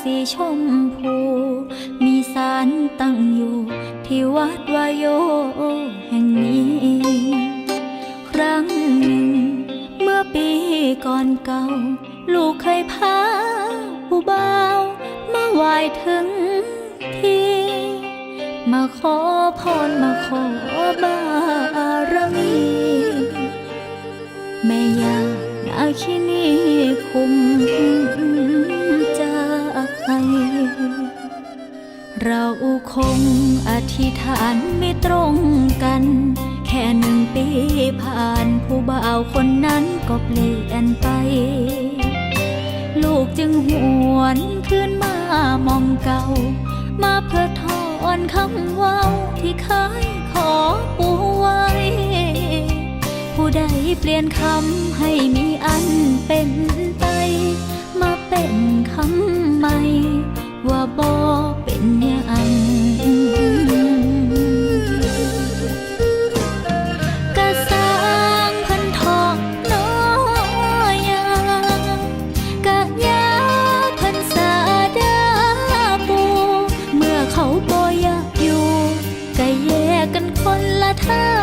สีชมพู มีสารตั้งอยู่ ที่วัดวายโยแห่งนี้ ครั้งหนึ่ง เมื่อปีก่อนเก่า ลูกเคยพาผู้บ่าวมาไหว้ถึงที่ มาขอพรมาขอบารมีแม่ยานาคินีคุม เราคงอธิษฐานไม่ตรงกัน แค่หนึ่งปีผ่านผู้บ่าวคนนั้นก็เปลี่ยนไป ลูกจึงหวนคืนมามองเก่า มาเพื่อทอนคำเว่าที่เคยขอปูไว้ ผู้ใดเปลี่ยนคำให้มีอันเป็นไป มาเป็นคำใหม่ว่าบ่เป็ ค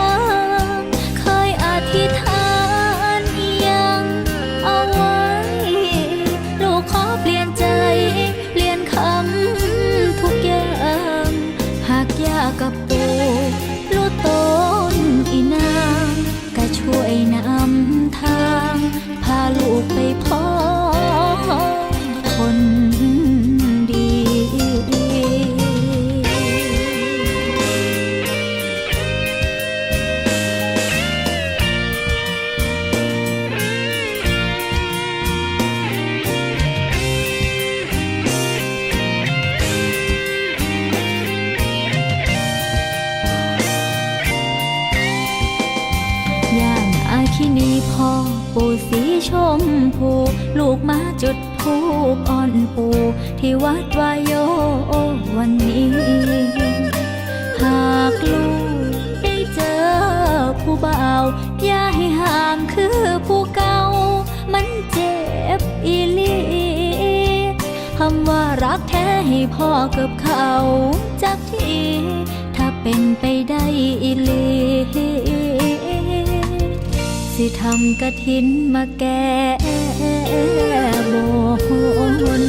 พ่อปู่สีชมพู ลูกมาจุดทูปอ่อนปู่ที่วัดวายโยวันนี้ หากลูกได้เจอผู้บ่าวอย่าให้ห่างคือผู้เก่า มันเจ็บอีลีคำว่ารักแท้ให้พ่อกับเขาจากที่ถ้าเป็นไปได้อีลี สิทำกระถินมาแก้บน